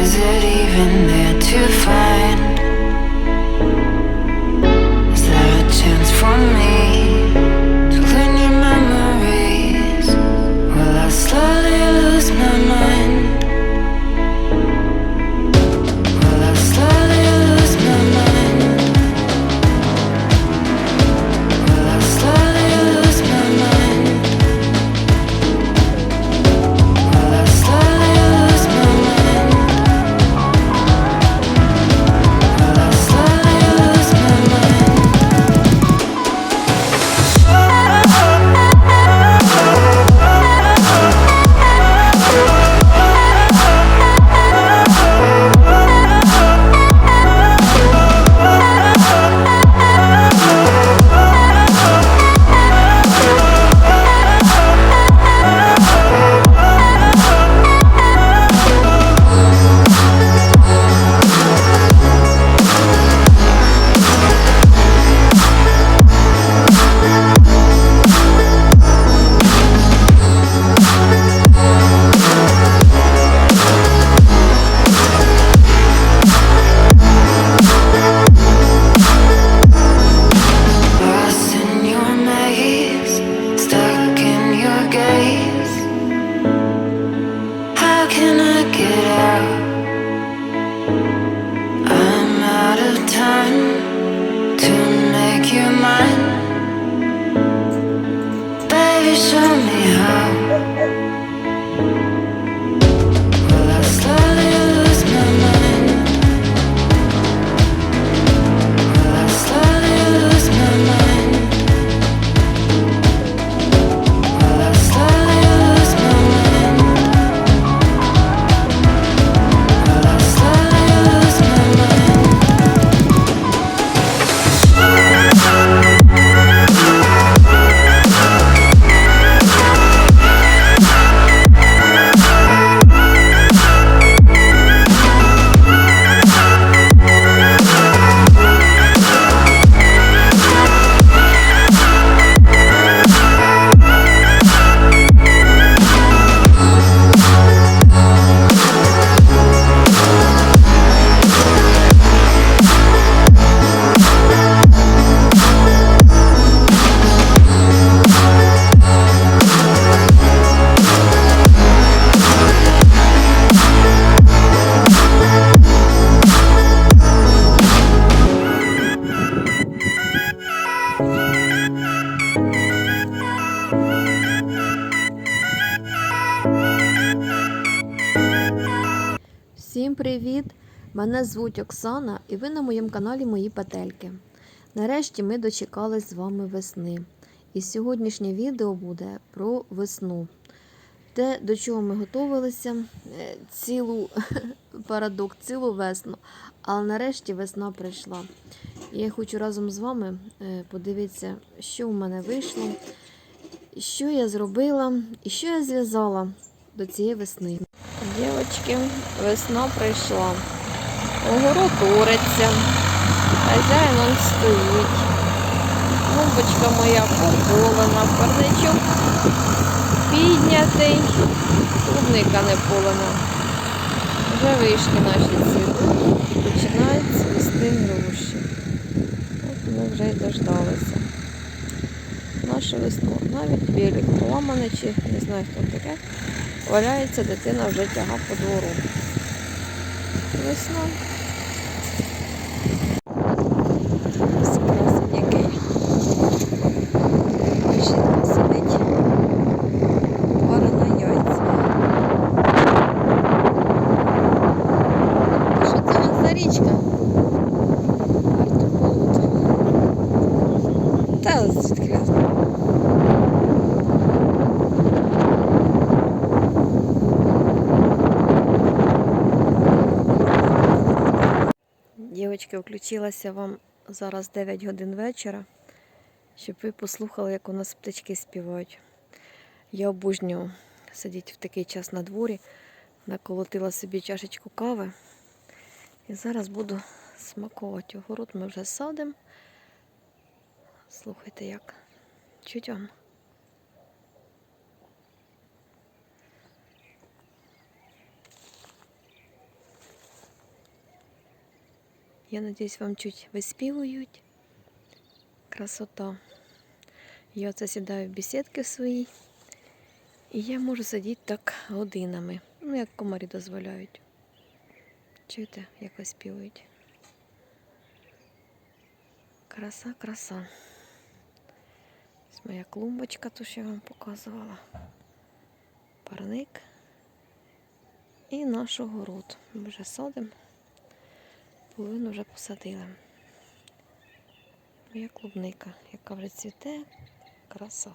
Is it even there to find? Всім привіт! Мене звуть Оксана і ви на моєму каналі Мої Петельки. Нарешті ми дочекались з вами весни. І сьогоднішнє відео буде про весну. Те, до чого ми готувалися е, цілу парадокс, цілу весну. Але нарешті весна прийшла. І я хочу разом з вами е, подивитися, що в мене вийшло, що я зробила і що я зв'язала до цієї весни. Дівочки, весна прийшла. Огород ориться. Хазяїн он стоїть. Клумбочка моя пополена, парничок піднятий, клубника не полена. Вже вишки наші цвітуть і починають цвісти груші. От ми вже й дождалися. Наша весна. Навіть білік поламаний, чи не знаю хто таке. Валяється дитина вже тяга по двору. Весна. Ось красень який. Жінка сидить. Пара на яйця. Що це у вас за річка? Артикулут. Та звідки? Дівчатки, включилася вам зараз 9 годин вечора, щоб ви послухали, як у нас птички співають. Я обожнюю сидіти в такий час на дворі, наколотила собі чашечку кави. І зараз буду смакувати. Огород ми вже садимо. Слухайте, як чуть вам. Я надіюсь, вам чуть виспівують. Красота. Я оце сідаю в бесідки свої. І я можу сидіти так годинами. Ну, як комарі дозволяють. Чуєте, як виспівують? Краса, краса. Ось моя клумбочка, ту, що я вам показувала. Парник. І наш огород. Ми вже садимо. Половину вже посадили. Моя клубника, яка вже цвіте, краса.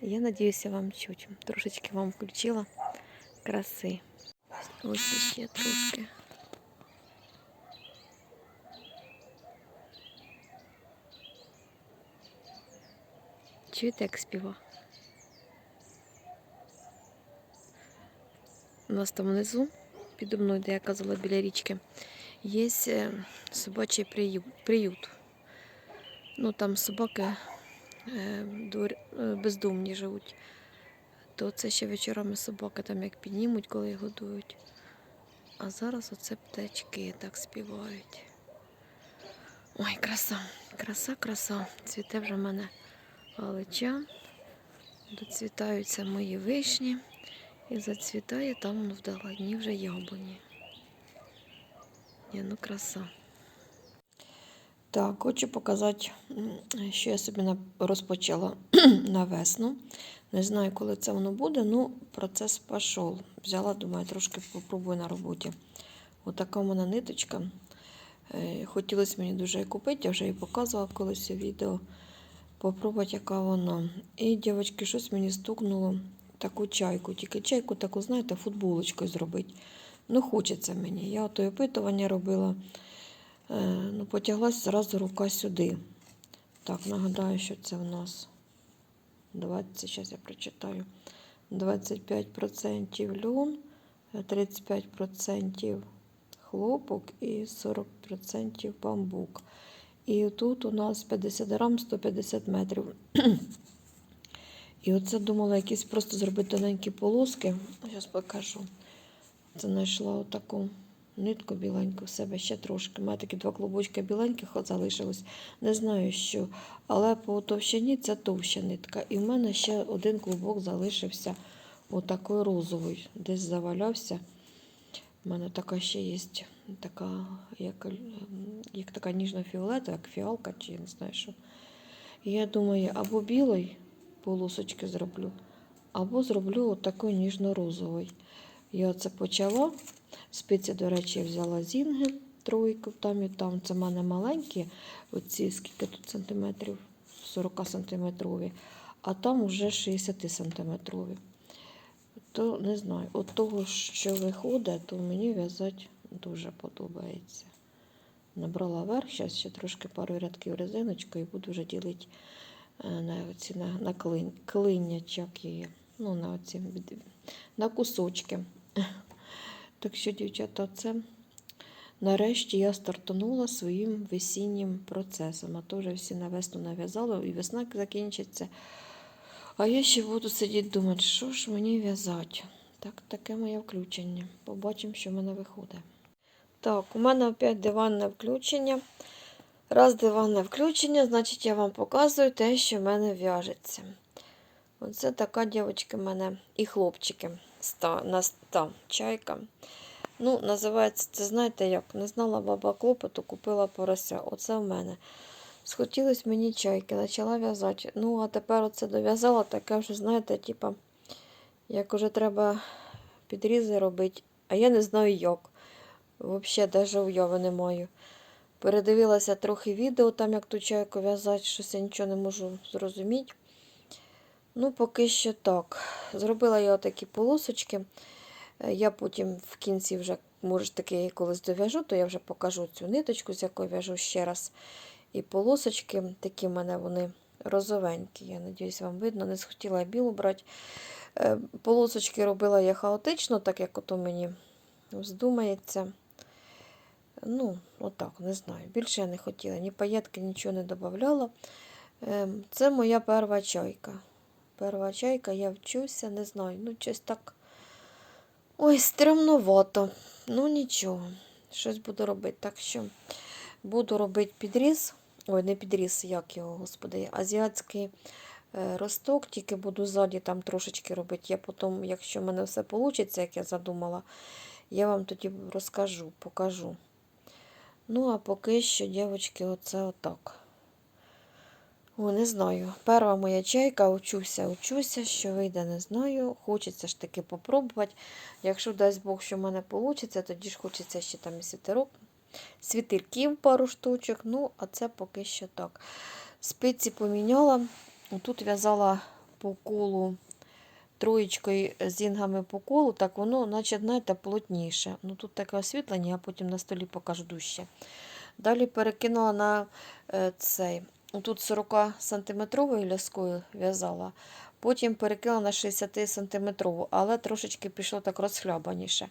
Я надіюся, вам чуть. Трошечки вам включила краси. Ось ще трошки. Чуєте, як співа? Нас там внизу, підо мною, де я казала біля річки, є е, собачий приют. Ну там собаки е, е, бездомні живуть. То це ще вечорами собаки там як піднімуть, коли їх годують. А зараз оце птечки так співають. Ой, краса, краса, краса. Цвіте вже в мене галича. Доцвітаються мої вишні. І зацвітає там воно вдалині вже яблуні. Ні, ну краса. Так, хочу показати, що я собі розпочала на весну. Не знаю, коли це воно буде, ну процес пішов. Взяла, думаю, трошки попробую на роботі. Отака в мене ниточка. Е, Хотілося мені дуже її купити, я вже її показувала колись у відео. Попробувати, яка вона. І, дівчатки, щось мені стукнуло таку чайку. Тільки чайку таку, знаєте, футболочкою зробити. Ну, хочеться мені. Я ото опитування робила. Е, ну, потяглась зразу рука сюди. Так, нагадаю, що це в нас 20, зараз я прочитаю. 25% льон, е, 35% хлопок і 40% бамбук. І тут у нас 50 грам 150 метрів. І оце думала якісь просто зробити тоненькі полоски. Зараз покажу. Це знайшла отаку нитку біленьку в себе ще трошки. У мене такі два клубочки біленьких залишилось. Не знаю що. Але по товщині це товща нитка. І в мене ще один клубок залишився отакий розовий. Десь завалявся. У мене така ще є така, як, ем, як така ніжно-фіолета, як фіалка, чи я не знаю що. І я думаю, або білий полосочки зроблю, або зроблю отакий ніжно-розовий. Я це почала. Спиці, до речі, взяла зінги тройку, там і там. Це в мене маленькі, оці скільки тут сантиметрів, 40 сантиметрові, а там вже 60 сантиметрові. То не знаю, от того, що виходить, то мені в'язати дуже подобається. Набрала верх, зараз ще трошки пару рядків резиночкою і буду вже ділити на, оці, на, на клин, як її, ну, на, оці, на кусочки. Так що, дівчата, це нарешті я стартанула своїм весіннім процесом. А то вже всі на весну нав'язали, і весна закінчиться. А я ще буду сидіти думати, що ж мені в'язати. Так, таке моє включення. Побачимо, що в мене виходить. Так, у мене опять диванне включення. Раз диванне включення, значить я вам показую те, що в мене в'яжеться. Оце така дівчинка в мене і хлопчики. Ста, на ста чайка. Ну, називається це, знаєте як? Не знала баба клопоту, купила порося. Оце в мене. Схотілось мені чайки, почала в'язати. Ну, а тепер оце дов'язала, таке вже, знаєте, типа, як уже треба підрізи робити, а я не знаю як. Взагалі, навіть уяви не маю. Передивилася трохи відео, там як ту чайку в'язати, щось я нічого не можу зрозуміти. Ну, поки що так. Зробила я такі полосочки. Е, Я потім в кінці вже, може, таки, колись дов'яжу, то я вже покажу цю ниточку, з якою в'яжу ще раз. І полосочки, такі в мене вони розовенькі. Я надіюсь, вам видно. Не схотіла я білу брати. Е, Полосочки робила я хаотично, так як ото мені вздумається. Ну, отак, не знаю. Більше я не хотіла. Ні паєтки, нічого не додавала. Ем, Це моя перша чайка. Перша чайка, я вчуся, не знаю. Ну, щось так. Ой, стремновато. Ну, нічого. Щось буду робити. Так що буду робити підріз. Ой, не підріз, як його, господи, азіатський е, росток, тільки буду ззаді там трошечки робити. Я потім, якщо в мене все вийде, як я задумала, я вам тоді розкажу, покажу. Ну, а поки що, дівчатки, оце отак. О, не знаю. Перша моя чайка, учуся, учуся, що вийде, не знаю. Хочеться ж таки попробувати. Якщо дасть Бог, що в мене вийде, тоді ж хочеться ще там і світерок, світирків пару штучок. Ну, а це поки що так. Спиці поміняла. Тут в'язала по колу троєчкою з інгами по колу, так воно, наче, знаєте, плотніше. Ну, тут таке освітлення, я потім на столі покажу дужче. Далі перекинула на е, цей. Тут 40 сантиметровою ляскою в'язала, потім перекинула на 60 сантиметрову, але трошечки пішло так розхлябаніше.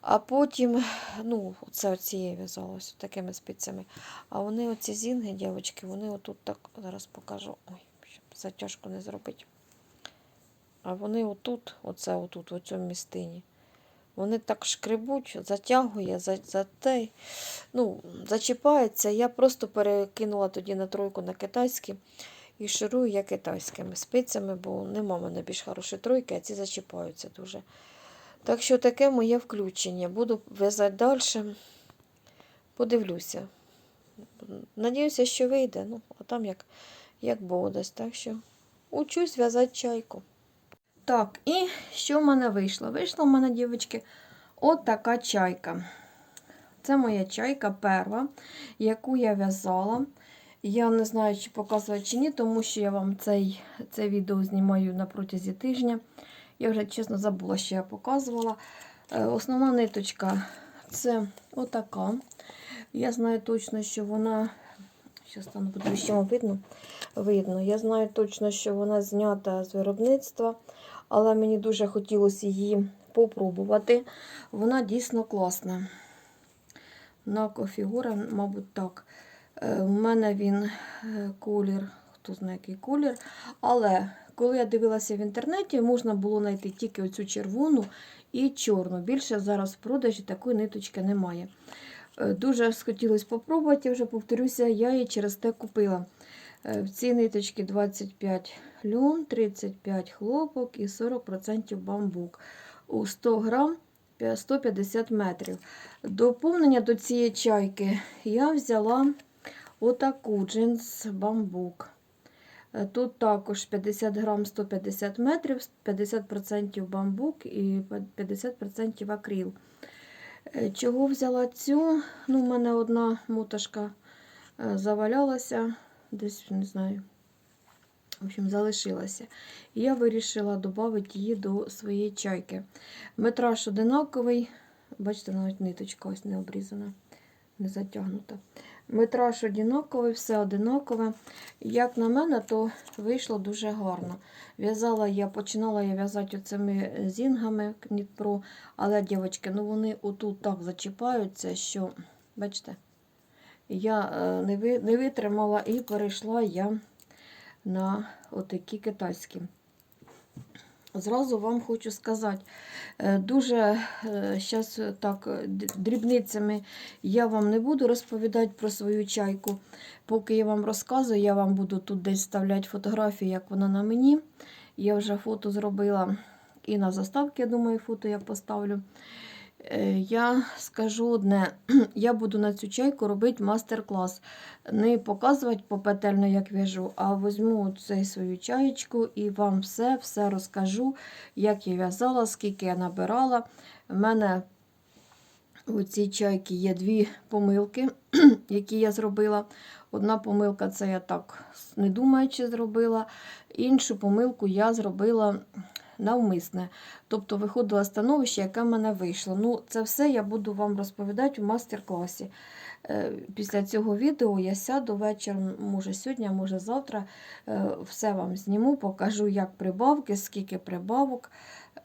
А потім, ну, це оцією в'язалося такими спицями. А вони, оці зінги, дівчатки, вони отут так, зараз покажу. Ой, щоб затяжку не зробити. А вони отут, оце отут, в цьому містині. Вони так шкребуть, затягує, за, за те, ну, зачіпається. Я просто перекинула тоді на тройку на китайські і ширую я китайськими спицями, бо нема мене більш хорошої тройки, а ці зачіпаються дуже. Так що таке моє включення. Буду в'язати далі. Подивлюся. Надіюся, що вийде. Ну, а там як, як дасть. Так що учусь в'язати чайку. Так, і що в мене вийшло? Вийшла в мене, дівчатки, от чайка. Це моя чайка перша, яку я в'язала. Я не знаю, чи показувати чи ні, тому що я вам цей, це відео знімаю на протязі тижня. Я вже чесно забула, що я показувала. Е, Основна ниточка це отака. Я знаю точно, що вона. Зараз стану подивлюсь, що видно. видно. Я знаю точно, що вона знята з виробництва, але мені дуже хотілося її попробувати. Вона дійсно класна. Нако фігура, мабуть, так. Е, У мене він е, колір, хто знає, який колір. Але коли я дивилася в інтернеті, можна було знайти тільки оцю червону і чорну. Більше зараз в продажі такої ниточки немає. Е, Дуже схотілося спробувати, я вже повторюся, я її через те купила. Е, В цій ниточці 25 льон, 35 хлопок і 40% бамбук. У 100 грам 150 метрів. Доповнення до цієї чайки я взяла отаку джинс бамбук. Е, Тут також 50 грам 150 метрів, 50% бамбук і 50% акрил. Е, Чого взяла цю? Ну, в мене одна моташка е, завалялася, десь, не знаю, в общем, залишилася. І я вирішила додати її до своєї чайки. Метраж одинаковий. Бачите, навіть ниточка ось не обрізана, не затягнута. Метраж одинаковий, все одинакове. Як на мене, то вийшло дуже гарно. В'язала я, починала я в'язати оцими зінгами Knit але, дівчатки, ну вони отут так зачіпаються, що, бачите, я е, не, ви, не витримала і перейшла я на отакі китайські. Зразу вам хочу сказати, е, дуже зараз так е, дрібницями я вам не буду розповідати про свою чайку. Поки я вам розказую, я вам буду тут десь вставляти фотографії, як вона на мені. Я вже фото зробила і на заставці, я думаю, фото я поставлю. Е, Я скажу одне, я буду на цю чайку робити мастер-клас. Не показувати попетельно, як в'яжу, а візьму цей свою чаєчку і вам все, все розкажу, як я в'язала, скільки я набирала. У мене у цій чайці є дві помилки, які я зробила. Одна помилка це я так не думаючи зробила. Іншу помилку я зробила навмисне. Тобто виходило становище, яке в мене вийшло. Ну, це все я буду вам розповідати у мастер-класі. Е, Після цього відео я сяду вечором, може сьогодні, може завтра. е, Все вам зніму, покажу, як прибавки, скільки прибавок.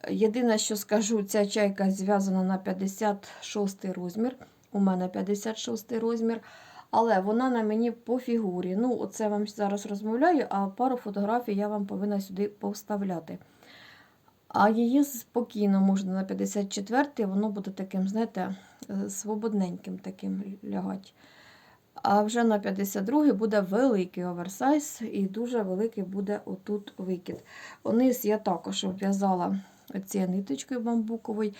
Єдине, що скажу, ця чайка зв'язана на 56 розмір. У мене 56 розмір. Але вона на мені по фігурі. Ну, оце вам зараз розмовляю, а пару фотографій я вам повинна сюди повставляти. А її спокійно можна на 54-й, воно буде таким, знаєте, е, свободненьким таким лягати. А вже на 52-й буде великий оверсайз і дуже великий буде отут викид. Униз я також обв'язала цією ниточкою бамбуковою.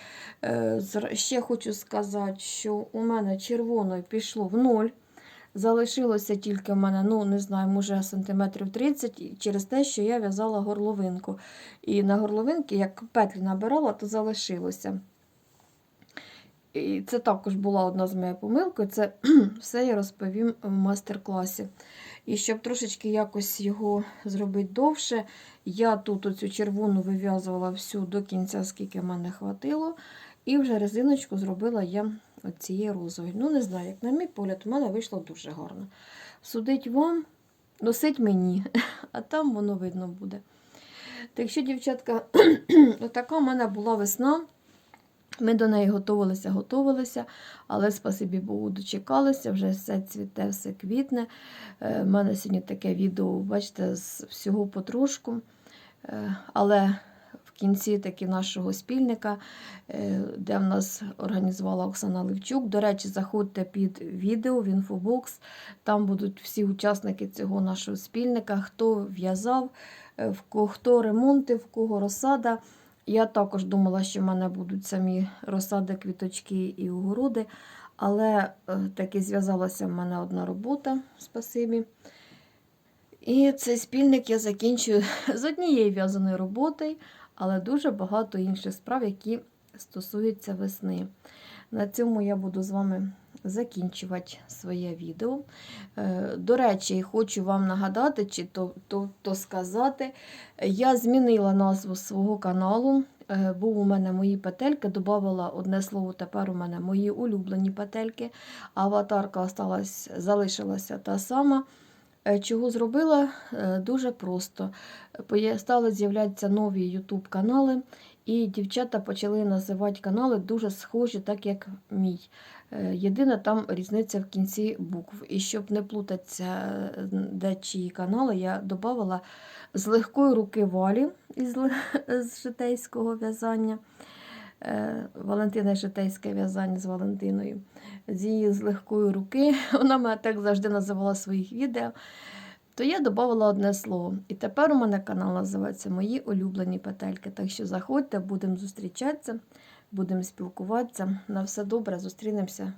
Е, Ще хочу сказати, що у мене червоною пішло в ноль. Залишилося тільки в мене, ну не знаю, може сантиметрів 30 через те, що я в'язала горловинку. І на горловинки, як петлі набирала, то залишилося. І це також була одна з моїх помилок. Це все я розповім в мастер-класі. І щоб трошечки якось його зробити довше, я тут оцю червону вив'язувала всю до кінця, скільки в мене хватило. І вже резиночку зробила я цієї розової. Ну, не знаю, як на мій погляд, у мене вийшло дуже гарно. Судить вам, носить мені, а там воно видно буде. Так що, дівчатка, отака в мене була весна. Ми до неї готувалися, готувалися, але спасибі Богу, дочекалися, вже все цвіте, все квітне. У мене сьогодні таке відео, бачите, з всього потрошку. Е, Але кінці таки нашого спільника, е, де в нас організувала Оксана Левчук. До речі, заходьте під відео в інфобокс. Там будуть всі учасники цього нашого спільника, хто в'язав, е, хто ремонти, в кого розсада. Я також думала, що в мене будуть самі розсади, квіточки і огороди, але е, таки зв'язалася в мене одна робота, спасибі. І цей спільник я закінчую з однією в'язаною роботою, але дуже багато інших справ, які стосуються весни. На цьому я буду з вами закінчувати своє відео. Е, До речі, хочу вам нагадати, чи то, то, то сказати, я змінила назву свого каналу. Е, Був у мене мої петельки, додавала одне слово, тепер у мене мої улюблені петельки. Аватарка залишилася та сама. Е, Чого зробила? Е, Дуже просто. Стали з'являтися нові YouTube канали, і дівчата почали називати канали дуже схожі, так як мій. Е, Єдина там різниця в кінці букв. І щоб не плутатися, де чиї канали, я додавала з легкої руки валі із, житейського в'язання. Е, Валентина житейське в'язання з Валентиною. З її з легкої руки. Вона мене так завжди називала своїх відео. То я додавала одне слово. І тепер у мене канал називається Мої улюблені петельки. Так що заходьте, будемо зустрічатися, будемо спілкуватися. На все добре, зустрінемося